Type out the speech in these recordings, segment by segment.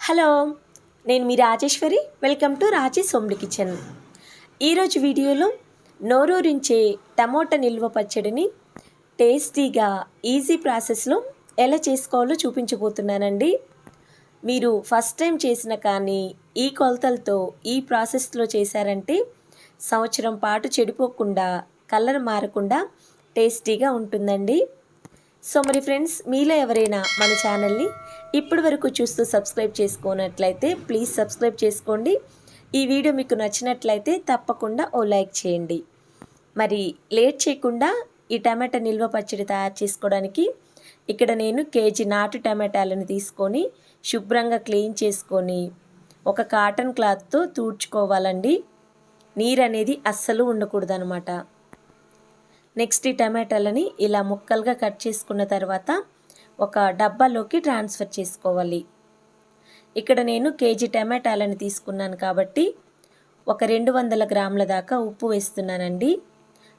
Hello నేను మీ Rajeshwari. Welcome to Raji homely kitchen. ఈరోజు వీడియోలో నోరూరించే టమోటా నిల్వ పచ్చడిని టేస్టీగా ఈజీ ప్రాసెస్లో ఎలా చేసుకోవాలో చూపించబోతున్నానండి. మీరు ఫస్ట్ టైం చేసిన కానీ ఈ కొలతలతో ఈ ప్రాసెస్లో చేశారంటే సంవత్సరం పాటు చెడిపోకుండా కలర్ మారకుండా టేస్టీగా ఉంటుందండి. సో మరి ఫ్రెండ్స్ మీలో ఎవరైనా మన ఛానల్ని ఇప్పటి వరకు చూస్తూ సబ్స్క్రైబ్ చేసుకున్నట్లయితే ప్లీజ్ సబ్స్క్రైబ్ చేసుకోండి. ఈ వీడియో మీకు నచ్చినట్లయితే తప్పకుండా ఓ లైక్ చేయండి. మరి లేట్ చేయకుండా ఈ టమాటా నిల్వ పచ్చడి తయారు చేసుకోవడానికి ఇక్కడ నేను కేజీ నాటు టమాటాలను తీసుకొని శుభ్రంగా క్లీన్ చేసుకొని ఒక కాటన్ క్లాత్తో తూడ్చుకోవాలండి. నీరు అనేది అస్సలు ఉండకూడదనమాట నెక్స్ట్ ఈ టమాటాలని ఇలా ముక్కలుగా కట్ చేసుకున్న తర్వాత ఒక డబ్బాలోకి ట్రాన్స్ఫర్ చేసుకోవాలి. ఇక్కడ నేను కేజీ టమాటాలను తీసుకున్నాను కాబట్టి ఒక రెండు వందల గ్రాముల దాకా ఉప్పు వేస్తున్నానండి.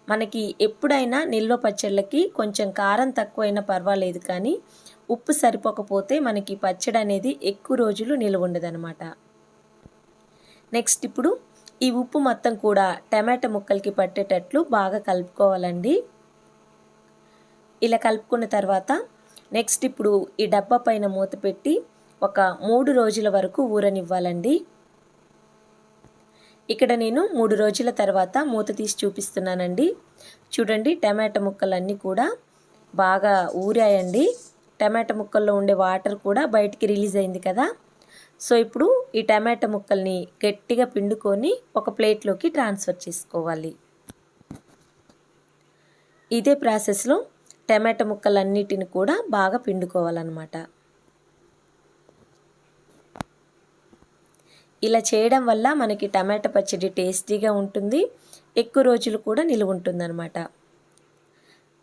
మనకి ఎప్పుడైనా నిల్వ పచ్చళ్ళకి కొంచెం కారం తక్కువైనా పర్వాలేదు కానీ ఉప్పు సరిపోకపోతే మనకి పచ్చడి అనేది ఎక్కువ రోజులు నిల్వ ఉండదనమాట నెక్స్ట్ ఇప్పుడు ఈ ఉప్పు మొత్తం కూడా టమాటా ముక్కలకి పట్టేటట్లు బాగా కలుపుకోవాలండి. ఇలా కలుపుకున్న తర్వాత నెక్స్ట్ ఇప్పుడు ఈ డబ్బా పైన మూత పెట్టి ఒక మూడు రోజుల వరకు ఊరనివ్వాలండి. ఇక్కడ నేను మూడు రోజుల తర్వాత మూత తీసి చూపిస్తున్నానండి. చూడండి టమాటా ముక్కలన్నీ కూడా బాగా ఊరాయండి. టమాటా ముక్కల్లో ఉండే వాటర్ కూడా బయటికి రిలీజ్ అయింది కదా. సో ఇప్పుడు ఈ టమాటా ముక్కల్ని గట్టిగా పిండుకొని ఒక ప్లేట్లోకి ట్రాన్స్ఫర్ చేసుకోవాలి. ఇదే ప్రాసెస్లో టమాటా ముక్కలన్నిటిని కూడా బాగా పిండుకోవాలన్నమాట. ఇలా చేయడం వల్ల మనకి టమాటా పచ్చడి టేస్టీగా ఉంటుంది ఎక్కువ రోజులు కూడా నిలువ ఉంటుందన్నమాట.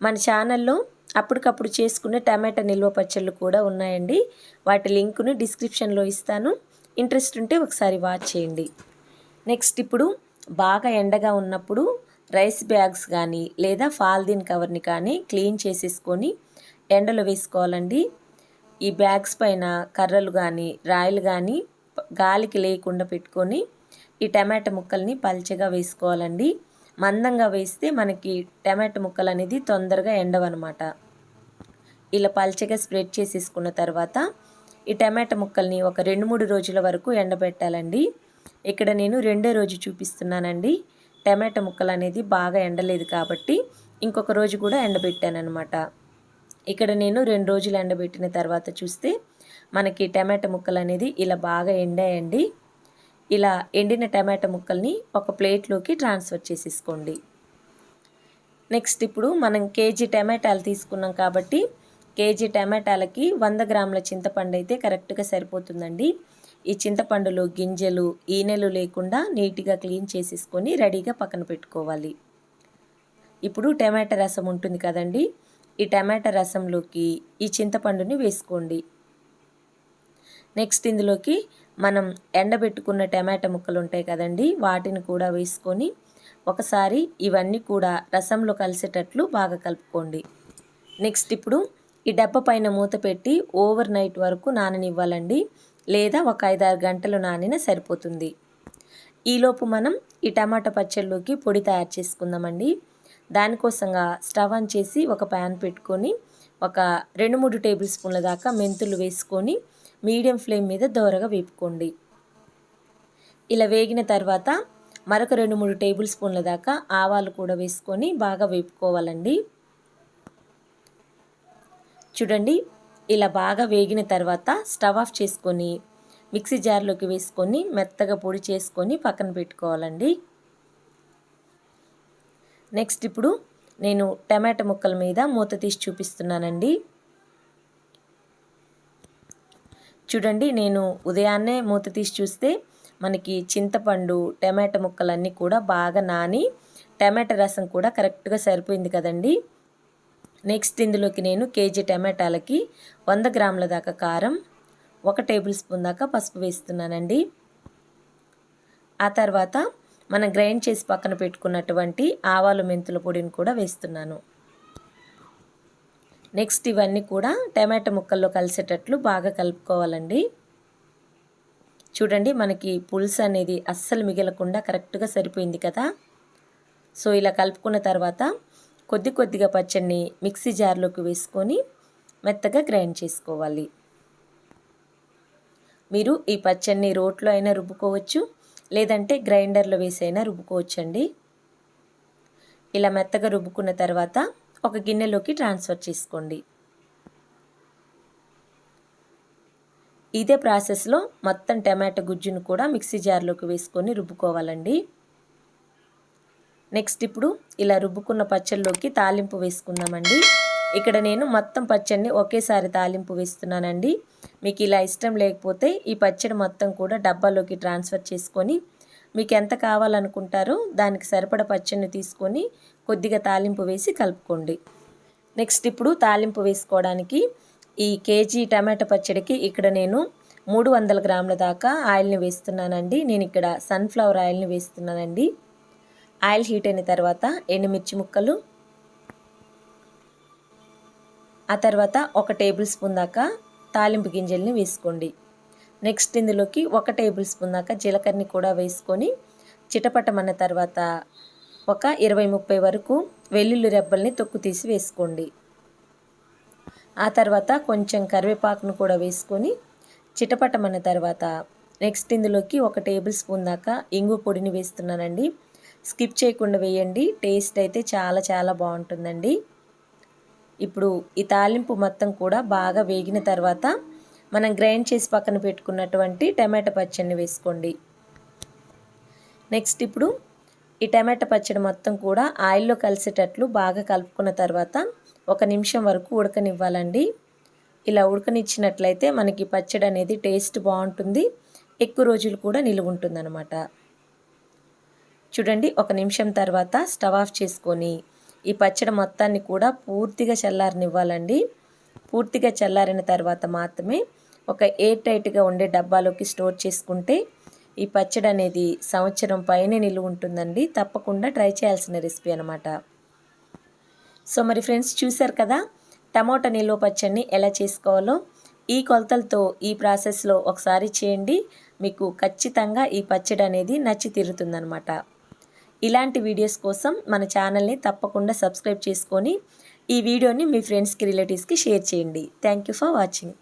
మన ఛానల్లో అప్పటికప్పుడు చేసుకునే టమాటా నిల్వ పచ్చళ్ళు కూడా ఉన్నాయండి. వాటి లింకును డిస్క్రిప్షన్లో ఇస్తాను. ఇంట్రెస్ట్ ఉంటే ఒకసారి వాచ్ చేయండి. నెక్స్ట్ ఇప్పుడు బాగా ఎండగా ఉన్నప్పుడు రైస్ బ్యాగ్స్ కానీ లేదా ఫాల్దీన్ కవర్ని కానీ క్లీన్ చేసేసుకొని ఎండలో వేసుకోవాలండి. ఈ బ్యాగ్స్ పైన కర్రలు కానీ రాయలు కానీ గాలికి లేకుండా పెట్టుకొని ఈ టమాటా ముక్కల్ని పల్చగా వేసుకోవాలండి. మందంగా వేస్తే మనకి టమాటా ముక్కలు అనేది తొందరగా ఎండవన్నమాట. ఇలా పల్చగా స్ప్రెడ్ చేసేసుకున్న తర్వాత ఈ టమాటా ముక్కల్ని ఒక రెండు మూడు రోజుల వరకు ఎండబెట్టాలండి. ఇక్కడ నేను రెండో రోజు చూపిస్తున్నానండి. టమాటా ముక్కలు అనేది బాగా ఎండలేదు కాబట్టి ఇంకొక రోజు కూడా ఎండబెట్టానమాట ఇక్కడ నేను రెండు రోజులు ఎండబెట్టిన తర్వాత చూస్తే మనకి టమాటా ముక్కలు అనేది ఇలా బాగా ఎండాయండి. ఇలా ఎండిన టమాటా ముక్కల్ని ఒక ప్లేట్లోకి ట్రాన్స్ఫర్ చేసేసుకోండి. నెక్స్ట్ ఇప్పుడు మనం కేజీ టమాటాలు తీసుకున్నాం కాబట్టి కేజీ టమాటాలకి వంద గ్రాముల చింతపండు అయితే కరెక్ట్గా సరిపోతుందండి. ఈ చింతపండులో గింజలు ఈనెలు లేకుండా నీట్గా క్లీన్ చేసేసుకొని రెడీగా పక్కన పెట్టుకోవాలి. ఇప్పుడు టమాటా రసం ఉంటుంది కదండి? ఈ టమాటా రసంలోకి ఈ చింతపండుని వేసుకోండి. నెక్స్ట్ ఇందులోకి మనం ఎండబెట్టుకున్న టమాటా ముక్కలు ఉంటాయి కదండి? వాటిని కూడా వేసుకొని ఒకసారి ఇవన్నీ కూడా రసంలో కలిసేటట్లు బాగా కలుపుకోండి. నెక్స్ట్ ఇప్పుడు ఈ డబ్బ పైన మూత పెట్టి ఓవర్ నైట్ వరకు నాననివ్వాలండి. లేదా ఒక ఐదారు గంటలు నానిన సరిపోతుంది. ఈలోపు మనం ఈ టమాటా పచ్చళ్ళలోకి పొడి తయారు చేసుకుందామండి. దానికోసంగా స్టవ్ ఆన్ చేసి ఒక ప్యాన్ పెట్టుకొని ఒక రెండు మూడు టేబుల్ స్పూన్ల దాకా మెంతులు వేసుకొని మీడియం ఫ్లేమ్ మీద దోరగా వేపుకోండి. ఇలా వేగిన తర్వాత మరొక రెండు మూడు టేబుల్ స్పూన్ల దాకా ఆవాలు కూడా వేసుకొని బాగా వేపుకోవాలండి. చూడండి ఇలా బాగా వేగిన తర్వాత స్టవ్ ఆఫ్ చేసుకొని మిక్సీ జార్లోకి వేసుకొని మెత్తగా పొడి చేసుకొని పక్కన పెట్టుకోవాలండి. నెక్స్ట్ ఇప్పుడు నేను టమాటా ముక్కల మీద మూత తీసి చూపిస్తున్నానండి. చూడండి నేను ఉదయాన్నే మూత తీసి చూస్తే మనకి చింతపండు టమాటా ముక్కలన్నీ కూడా బాగా నాని టమాటా రసం కూడా కరెక్ట్గా సరిపోయింది కదండి. నెక్స్ట్ ఇందులోకి నేను కేజీ టమాటాలకి వంద గ్రాముల దాకా కారం ఒక టేబుల్ స్పూన్ దాకా పసుపు వేస్తున్నానండి. ఆ తర్వాత మనం గ్రైండ్ చేసి పక్కన పెట్టుకున్నటువంటి ఆవాలు మెంతుల పొడిని కూడా వేస్తున్నాను. నెక్స్ట్ ఇవన్నీ కూడా టమాటా ముక్కల్లో కలిసేటట్లు బాగా కలుపుకోవాలండి. చూడండి మనకి పులుసు అనేది అస్సలు మిగలకుండా కరెక్ట్గా సరిపోయింది కదా. సో ఇలా కలుపుకున్న తర్వాత కొద్ది కొద్దిగా పచ్చడిని మిక్సీ జార్లోకి వేసుకొని మెత్తగా గ్రైండ్ చేసుకోవాలి. మీరు ఈ పచ్చడిని రోట్లో అయినా రుబ్బుకోవచ్చు లేదంటే గ్రైండర్లో వేసి అయినా రుబ్బుకోవచ్చు అండి ఇలా మెత్తగా రుబ్బుకున్న తర్వాత ఒక గిన్నెలోకి ట్రాన్స్ఫర్ చేసుకోండి. ఇదే ప్రాసెస్లో మొత్తం టమాటో గుజ్జును కూడా మిక్సీ జార్లోకి వేసుకొని రుబ్బుకోవాలండి. నెక్స్ట్ ఇప్పుడు ఇలా రుబ్బుకున్న పచ్చళ్ళలోకి తాలింపు వేసుకుందామండి. ఇక్కడ నేను మొత్తం పచ్చడిని ఒకేసారి తాలింపు వేస్తున్నానండి. మీకు ఇలా ఇష్టం లేకపోతే ఈ పచ్చడి మొత్తం కూడా డబ్బాలోకి ట్రాన్స్ఫర్ చేసుకొని మీకు ఎంత కావాలనుకుంటారో దానికి సరిపడ పచ్చడిని తీసుకొని కొద్దిగా తాలింపు వేసి కలుపుకోండి. నెక్స్ట్ ఇప్పుడు తాలింపు వేసుకోవడానికి ఈ కేజీ టమాటా పచ్చడికి ఇక్కడ నేను మూడు వందల గ్రాముల దాకా ఆయిల్ని వేస్తున్నానండి. నేను ఇక్కడ సన్ఫ్లవర్ ఆయిల్ని వేస్తున్నానండి. ఆయిల్ హీట్ అయిన తర్వాత ఎండుమిర్చి ముక్కలు ఆ తర్వాత ఒక టేబుల్ స్పూన్ దాకా తాలింపు గింజల్ని వేసుకోండి. నెక్స్ట్ ఇందులోకి ఒక టేబుల్ స్పూన్ దాకా జీలకర్రని కూడా వేసుకొని చిటపటమన్న తర్వాత ఒక ఇరవై ముప్పై వరకు వెల్లుల్లి రెబ్బల్ని తొక్కు తీసి వేసుకోండి. ఆ తర్వాత కొంచెం కరివేపాకును కూడా వేసుకొని చిటపటమన్న తర్వాత నెక్స్ట్ ఇందులోకి ఒక టేబుల్ స్పూన్ దాకా ఇంగు పొడిని వేస్తున్నానండి. స్కిప్ చేయకుండా వేయండి. టేస్ట్ అయితే చాలా చాలా బాగుంటుందండి. ఇప్పుడు ఈ తాలింపు మొత్తం కూడా బాగా వేగిన తర్వాత మనం గ్రైండ్ చేసి పక్కన పెట్టుకున్నటువంటి టమాటా పచ్చడిని వేసుకోండి. నెక్స్ట్ ఇప్పుడు ఈ టమాటా పచ్చడి మొత్తం కూడా ఆయిల్లో కలిసేటట్లు బాగా కలుపుకున్న తర్వాత ఒక నిమిషం వరకు ఉడకనివ్వాలండి. ఇలా ఉడకనిచ్చినట్లయితే మనకి పచ్చడి అనేది టేస్ట్ బాగుంటుంది. ఎక్కువ రోజులు కూడా నిలువ ఉంటుందన్నమాట. చూడండి ఒక నిమిషం తర్వాత స్టవ్ ఆఫ్ చేసుకొని ఈ పచ్చడి మొత్తాన్ని కూడా పూర్తిగా చల్లారనివ్వాలండి. పూర్తిగా చల్లారిన తర్వాత మాత్రమే ఒక ఎయిర్ టైట్గా ఉండే డబ్బాలోకి స్టోర్ చేసుకుంటే ఈ పచ్చడి అనేది సంవత్సరం పైనే నిలువ ఉంటుందండి. తప్పకుండా ట్రై చేయాల్సిన రెసిపీ అనమాట సో మరి ఫ్రెండ్స్ చూశారు కదా టమోటా నిల్వ పచ్చడిని ఎలా చేసుకోవాలో? ఈ కొలతలతో ఈ ప్రాసెస్లో ఒకసారి చేయండి. మీకు ఖచ్చితంగా ఈ పచ్చడి అనేది నచ్చి తీరుతుందనమాట ఇలాంటి వీడియోస్ కోసం మన ఛానల్ని తప్పకుండా సబ్స్క్రైబ్ చేసుకొని ఈ వీడియోని మీ ఫ్రెండ్స్కి రిలేటివ్స్కి షేర్ చేయండి. Thank you for watching.